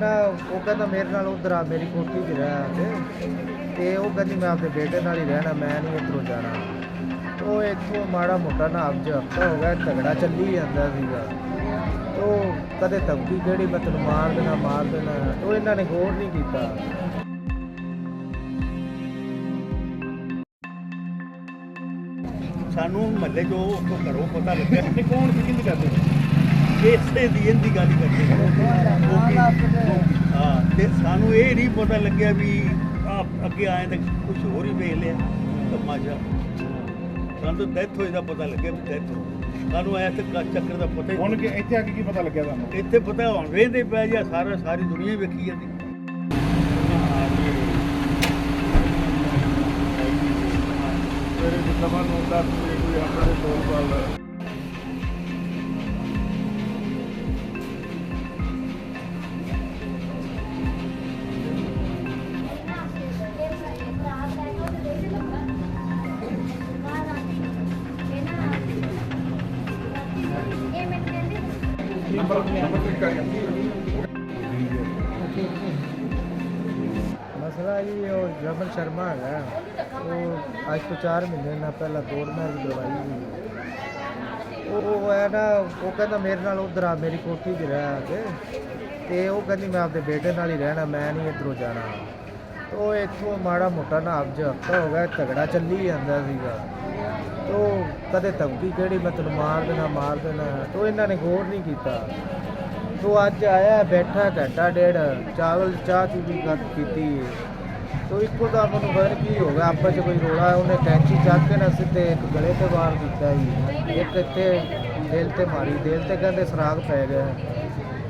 ਨਾ ਉਹ ਕਹਿੰਦਾ ਮੇਰੇ ਨਾਲ ਉਧਰ ਆ ਮੇਰੀ ਕੋਠੀ 'ਚ ਰਹਿ ਆ ਕੇ। ਤੇ ਉਹ ਕਹਿੰਦੀ ਮੈਂ ਆਪਣੇ ਬੇਟੇ ਨਾਲ ਹੀ ਰਹਿਣਾ ਮੈਂ ਨਹੀਂ ਇੱਧਰੋਂ ਜਾਣਾ। ਉਹ ਇੱਥੋਂ ਮਾੜਾ ਮੋਟਾ ਨਾ ਅੱਜ ਹਫਤਾ ਹੋ ਗਿਆ ਝਗੜਾ ਚੱਲੀ ਜਾਂਦਾ ਸੀਗਾ। ਉਹ ਕਦੇ ਧਮਕੀ ਕਿਹੜੀ ਮੈਂ ਤੈਨੂੰ ਮਾਰ ਦੇਣਾ ਮਾਰ ਦੇਣਾ ਉਹ ਇਹਨਾਂ ਨੇ ਗੌਰ ਨਹੀਂ ਕੀਤਾ। ਸਾਨੂੰ ਮਹੱਲੇ ਜੋ ਉੱਥੋਂ ਘਰੋਂ ਪਤਾ ਲੱਗਿਆ। ਕਿ ਕੌਣ ਸੀ ਕਰਦੇ? ਇਸੇ ਦੀ ਇਹਦੀ ਗੱਲ ਕਰਦੇ ਹਾਂ ਤੇ ਸਾਨੂੰ ਇਹ ਨਹੀਂ ਪਤਾ ਲੱਗਿਆ ਵੀ ਅੱਗੇ ਆਏ ਤਾਂ ਕੁਝ ਹੋਰ ਹੀ ਵੇਖ ਲਿਆ ਤਮਾਸ਼ਾ ਸਾਨੂੰ ਤਾਂ ਡੈਥ ਹੋਈ ਦਾ ਪਤਾ ਲੱਗਿਆ ਵੀ ਡੈਥ ਹੋ। ਸਾਨੂੰ ਤੇ ਚੱਕਰ ਦਾ ਪਤਾ ਹੀ ਹੁਣ। ਕਿ ਇੱਥੇ ਆ ਕੇ ਕੀ ਪਤਾ ਲੱਗਿਆ ਤੁਹਾਨੂੰ ਇੱਥੇ ਪਤਾ ਹੁਣ ਵੇਂਦੇ ਪੈ ਜਾ ਸਾਰਾ ਸਾਰੀ ਦੁਨੀਆ ਵੇਖੀ ਜਾਂਦੀ ਮੇਰੇ ਜਿੱਦਾਂ ਨੂੰ ਦੱਸ ਕੋਈ ਆਪਣੇ ਕੋਲ ਵਾਲ ਨੰਬਰ ਨੰਬਰ ਚੈੱਕ ਕਰ ਮਸਲਾ ਜੀ ਉਹ ਰਮਨ ਸ਼ਰਮਾ ਹੈਗਾ। ਉਹ ਅੱਜ ਤੋਂ 4 ਮਹੀਨੇ ਨਾਲ ਪਹਿਲਾਂ ਕੋਰਟ ਮੈਰਿਜ ਕਰਵਾਈ ਸੀ ਉਹ ਹੈ ਨਾ, ਉਹ ਕਹਿੰਦਾ ਮੇਰੇ ਨਾਲ ਉਧਰ ਆ, ਮੇਰੀ ਕੋਠੀ 'ਚ ਰਹਿ ਆ ਕੇ। ਤੇ ਉਹ ਕਹਿੰਦੀ ਮੈਂ ਆਪਦੇ ਬੇਟੇ ਨਾਲ ਹੀ ਰਹਿਣਾ, ਮੈਂ ਨਹੀਂ ਇੱਧਰੋਂ ਜਾਣਾ। ਉਹ ਇੱਥੋਂ ਮਾੜਾ ਮੋਟਾ ਨਾ ਅੱਜ ਹਫਤਾ ਹੋ ਗਿਆ, ਝਗੜਾ ਚੱਲੀ ਜਾਂਦਾ ਸੀਗਾ। ਉਹ ਕਦੇ ਧਮਕੀ ਕਿਹੜੀ ਮਤਲਬ ਮਾਰ ਦੇਣਾ ਮਾਰ ਦੇਣਾ। ਤੇ ਇਹਨਾਂ ਨੇ ਗੌਰ ਨਹੀਂ ਕੀਤਾ। ਤੋ ਅੱਜ ਆਇਆ, ਬੈਠਾ ਘੰਟਾ ਡੇਢ, ਚਾਵਲ, ਚਾਹ ਚੂ ਵੀ ਗੱਲ ਕੀਤੀ। ਤੋ ਇੱਕੋ ਦਾ ਮੈਨੂੰ ਪਤਾ ਨੀ ਕੀ ਹੋ ਗਿਆ, ਆਪਸ ਚ ਕੋਈ ਰੋਲਾ, ਉਹਨੇ ਕੈਂਚੀ ਚੱਕ ਕੇ ਨਾ ਸਿੱਧੇ ਇੱਕ ਗਲੇ ਤੇ ਵਾਰ ਦਿੱਤਾ ਜੀ ਇੱਕ ਇੱਥੇ ਦਿਲ ਤੇ ਮਾਰੀ, ਦਿਲ ਤੇ ਕਹਿੰਦੇ ਸਰਾਗ ਪੈ ਗਿਆ।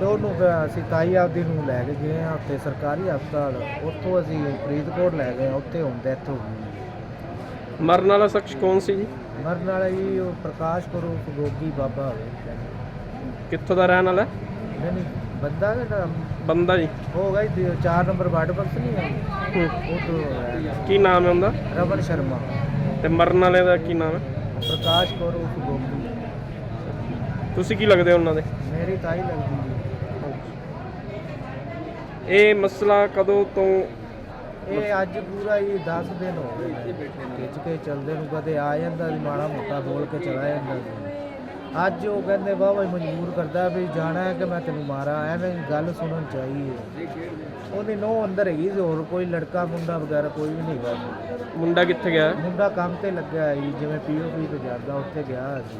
ਤੇ ਉਹਨੂੰ ਅਸੀਂ ਤਾਈ ਆਪਦੀ ਨੂੰ ਲੈ ਕੇ ਗਏ ਆ ਉੱਥੇ ਸਰਕਾਰੀ ਹਸਪਤਾਲ। ਉੱਥੋਂ ਅਸੀਂ ਫਰੀਦਕੋਟ ਲੈ ਗਏ ਉੱਥੇ ਹੁਣ ਡੈਥ ਹੋ ਗਈ। ਮਰਨ ਵਾਲਾ ਸ਼ਖਸ ਕੌਣ ਸੀ ਜੀ? ਮਰਨ ਵਾਲਾ ਜੀ ਉਹ ਪ੍ਰਕਾਸ਼ ਕਰੋ ਗੋਗੀ ਬਾਬਾ ਹੋਵੇ। ਕਿੱਥੋਂ ਦਾ ਰਹਿਣ ਵਾਲਾ? ਹੈ? ਨਹੀਂ ਨਹੀਂ ਬੰਦਾ ਕਿਹੜਾ ਬੰਦਾ ਜੀ। ਹੋ ਗਈ 4 ਨੰਬਰ ਵਾਰਡ ਬਕਸ ਨਹੀਂ ਹੈ। ਹੂੰ। ਉਹ ਤੋਂ ਕੀ ਨਾਮ ਹੈ ਉਹਦਾ? ਰਮਨ ਸ਼ਰਮਾ। ਤੇ ਮਰਨ ਵਾਲੇ ਦਾ ਕੀ ਨਾਮ ਹੈ? ਪ੍ਰਕਾਸ਼ ਕੌਰ ਗੋਪੀ ਤੁਸੀਂ ਕੀ ਲੱਗਦੇ ਹੋ ਉਹਨਾਂ ਦੇ? ਮੇਰੀ ਤਾਈ ਲੱਗਦੀ ਹੈ। ਇਹ ਮਸਲਾ ਕਦੋਂ ਤੋਂ ਇਹ ਅੱਜ ਪੂਰਾ ਹੀ 10 ਦਿਨ ਹੋ ਗਏ। ਖਿੱਚ ਕੇ ਚੱਲਦੇ ਨੂੰ ਕਦੇ ਆ ਜਾਂਦਾ ਸੀ ਮਾੜਾ ਮੋਟਾ ਬੋਲ ਕੇ ਚਲਾ ਜਾਂਦਾ ਸੀ ਅੱਜ ਉਹ ਕਹਿੰਦੇ ਬਾਬਾ ਮਜਬੂਰ ਕਰਦਾ ਵੀ ਜਾਣਾ ਹੈ ਕਿ ਮੈਂ ਤੈਨੂੰ ਮਾਰਾਂ ਐਵੇਂ ਗੱਲ ਸੁਣਨ ਚਾਹੀਏ ਉਹਦੀ ਨੋ ਅੰਦਰ ਹੈਗੀ ਸੀ ਹੋਰ ਕੋਈ ਲੜਕਾ ਮੁੰਡਾ ਵਗੈਰਾ ਕੋਈ ਵੀ ਨਹੀਂ ਹੈਗਾ ਮੁੰਡਾ ਕਿੱਥੇ ਗਿਆ? ਮੁੰਡਾ ਕੰਮ ਤੇ ਲੱਗਿਆ ਹੈ ਜੀ, ਜਿਵੇਂ ਪੀਓਪੀ ਤੇ ਜਾਂਦਾ ਉੱਥੇ ਗਿਆ ਸੀ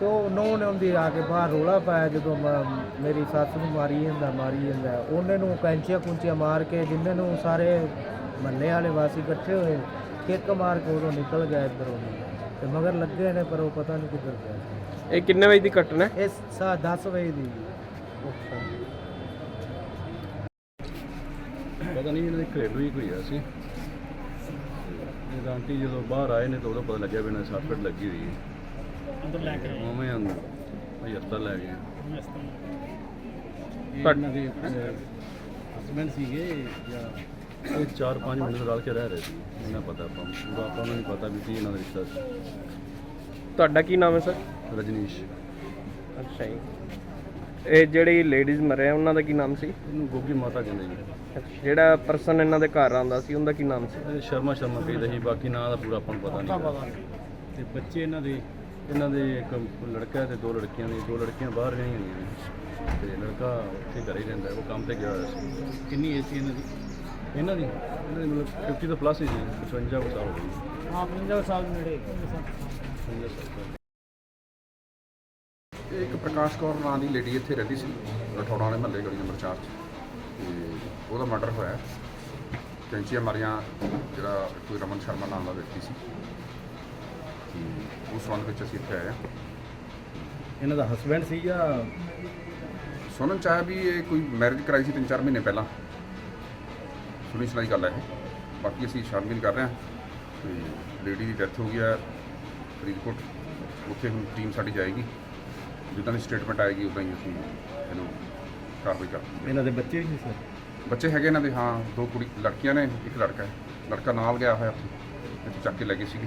ਤੇ ਉਹ ਨੋ ਨੇ ਉਹਦੀ ਆ ਕੇ ਬਾਹਰ ਰੋਲਾ ਪਾਇਆ ਜਦੋਂ ਮੇਰੀ ਸੱਸ ਨੂੰ ਮਾਰੀ ਜਾਂਦਾ ਮਾਰੀ ਜਾਂਦਾ। ਉਹਨੇ ਨੂੰ ਕੈਂਚੀਆਂ ਕੁੰਚੀਆਂ ਮਾਰ ਕੇ ਜਿੰਨੇ ਨੂੰ ਸਾਰੇ ਮੱਲੇ ਵਾਲੇ ਵਾਸੀ ਇਕੱਠੇ ਹੋਏ ਕਿੱਕ ਮਾਰ ਕੇ ਉਦੋਂ ਨਿਕਲ ਗਿਆ ਇੱਧਰੋਂ ਤੇ ਮਗਰ ਲੱਗੇ ਨੇ ਪਰ ਉਹ ਪਤਾ ਨਹੀਂ ਕਿੱਧਰ ਗਿਆ। ਇਹ ਕਿੰਨੇ ਵਜੇ ਦੀ ਘਟਨਾ ਹੈ? ਇਸ ਸਾ 10 ਵਜੇ ਦੀ। ਪਤਾ ਨਹੀਂ ਇਹਨਾਂ ਦੀ ਘਰੇਲੂ ਹੀ ਕੋਈ ਆ ਸੀ। ਇਹ ਆਂਟੀ ਜਦੋਂ ਬਾਹਰ ਆਏ ਨੇ ਤਾਂ ਉਦੋਂ ਪਤਾ ਲੱਗਿਆ ਵੀ ਇਹਨਾਂ ਦੀ ਸੱਟ ਫੇਟ ਲੱਗੀ ਹੋਈ ਹੈ। ਅੰਦਰ ਲੈ ਕੇ ਉਵੇਂ ਅੰਦਰ ਭਾਈ ਹਸਪਤਾਲ ਲੈ ਗਏ। ਤੁਹਾਡੇ- ਦੇ ਹਸਬੰਡ ਸੀਗੇ ਜਾਂ ਇਹ 4-5 ਮਹੀਨੇ ਤੋਂ ਰਲ ਕੇ ਰਹਿ ਰਹੇ ਸੀ। ਇਹਨਾਂ ਪਤਾ ਆਪਾਂ ਨੂੰ। ਪੂਰਾ ਆਪਾਂ ਨੂੰ ਨਹੀਂ ਪਤਾ ਵੀ ਕੀ ਇਹਨਾਂ ਦਾ ਰਿਸ਼ਤਾ ਸੀ। ਤੁਹਾਡਾ ਕੀ ਨਾਮ ਹੈ ਸਰ? ਰਜਨੀਸ਼। ਅੱਛਾ ਜੀ। ਇਹ ਜਿਹੜੀ ਲੇਡੀਜ਼ ਮਰੇ ਉਹਨਾਂ ਦਾ ਕੀ ਨਾਮ ਸੀ? ਇਹਨੂੰ ਗੋਗੀ ਮਾਤਾ ਕਹਿੰਦੇ ਜੀ। ਜਿਹੜਾ ਪਰਸਨ ਇਹਨਾਂ ਦੇ ਘਰ ਆਉਂਦਾ ਸੀ ਉਹਦਾ ਕੀ ਨਾਮ ਸੀ? ਇਹ ਸ਼ਰਮਾ ਸ਼ਰਮਾ ਕਹਿੰਦੇ ਸੀ। ਬਾਕੀ ਨਾਂ ਦਾ ਪੂਰਾ ਆਪਾਂ ਨੂੰ ਪਤਾ ਨਹੀਂ। ਤੇ ਬੱਚੇ ਇਹਨਾਂ ਦੇ ਇਹਨਾਂ ਦੇ ਇੱਕ ਲੜਕਾ ਤੇ ਦੋ ਲੜਕੀਆਂ ਨੇ ਦੋ ਲੜਕੀਆਂ ਬਾਹਰ ਰਹੀਆਂ ਹੋਈਆਂ ਨੇ। ਤੇ ਲੜਕਾ ਉੱਥੇ ਘਰੇ ਹੀ ਰਹਿੰਦਾ ਉਹ ਕੰਮ ਤੇ ਗਿਆ ਹੋਇਆ ਸੀ। ਕਿੰਨੀ ਏਜ ਸੀ ਇਹਨਾਂ ਦੀ? ਇਹਨਾਂ ਦੀ? ਇਹਨਾਂ ਦੀ ਮਤਲਬ 50 ਤੋਂ ਪਲੱਸ ਹੀ ਸੀ 55 ਕੁ ਸਾਲ ਹੋ ਗਏ। ਹਾਂ 50 ਸਾਲ ਨੇੜੇ 55 ਸਾਲ ਇਹ ਇੱਕ ਪ੍ਰਕਾਸ਼ ਕੌਰ ਨਾਂ ਦੀ ਲੇਡੀ ਇੱਥੇ ਰਹਿੰਦੀ ਸੀ ਰਠੌੜਾ ਵਾਲੇ ਮਹੱਲੇ ਗਲੀ ਨੰਬਰ 4 'ਚ। ਤੇ ਉਹਦਾ ਮਰਡਰ ਹੋਇਆ। ਹੈ। ਕੈਂਚੀਆਂ ਮਾਰੀਆਂ ਜਿਹੜਾ ਕੋਈ ਰਮਨ ਸ਼ਰਮਾ ਨਾਮ ਦਾ ਵਿਅਕਤੀ ਸੀ। ਤੇ ਉਸ ਸੰਬੰਧ ਵਿੱਚ ਅਸੀਂ ਇੱਥੇ ਆਏ ਹਾਂ। ਇਹਨਾਂ ਦਾ ਹਸਬੰਡ ਸੀ ਜਾਂ ਸੁਣਨ ਚ ਆਇਆ ਵੀ ਇਹ ਕੋਈ ਮੈਰਿਜ ਕਰਾਈ ਸੀ 3-4 ਮਹੀਨੇ ਪਹਿਲਾਂ। ਸੁਣੀ ਸੁਣਾਈ ਗੱਲ ਹੈ ਇਹ। ਬਾਕੀ ਅਸੀਂ ਛਾਣਬੀਨ ਕਰ ਰਹੇ ਹਾਂ। ਤੇ ਲੇਡੀ ਦੀ ਡੈਥ ਹੋ ਗਈ ਹੈ ਫਰੀਦਕੋਟ। ਉੱਥੇ ਹੁਣ ਟੀਮ ਸਾਡੀ ਜਾਏਗੀ। ਜਿੱਦਾਂ ਦੀ ਸਟੇਟਮੈਂਟ ਆਏਗੀ ਉਦਾਂ ਹੀ ਅਸੀਂ ਇਹਨੂੰ ਕਾਰਵਾਈ ਕਰਾਂਗੇ ਇਹਨਾਂ ਦੇ ਬੱਚੇ ਵੀ ਸੀ ਸਰ? ਬੱਚੇ ਹੈਗੇ ਇਹਨਾਂ ਦੇ ਹਾਂ ਦੋ ਕੁੜੀ ਲੜਕੀਆਂ ਨੇ ਇੱਕ ਲੜਕਾ ਹੈ। ਲੜਕਾ ਨਾਲ ਗਿਆ ਹੋਇਆ ਉੱਥੇ। ਇੱਥੇ ਚੱਕ ਕੇ ਲੈ ਗਏ ਸੀਗੇ।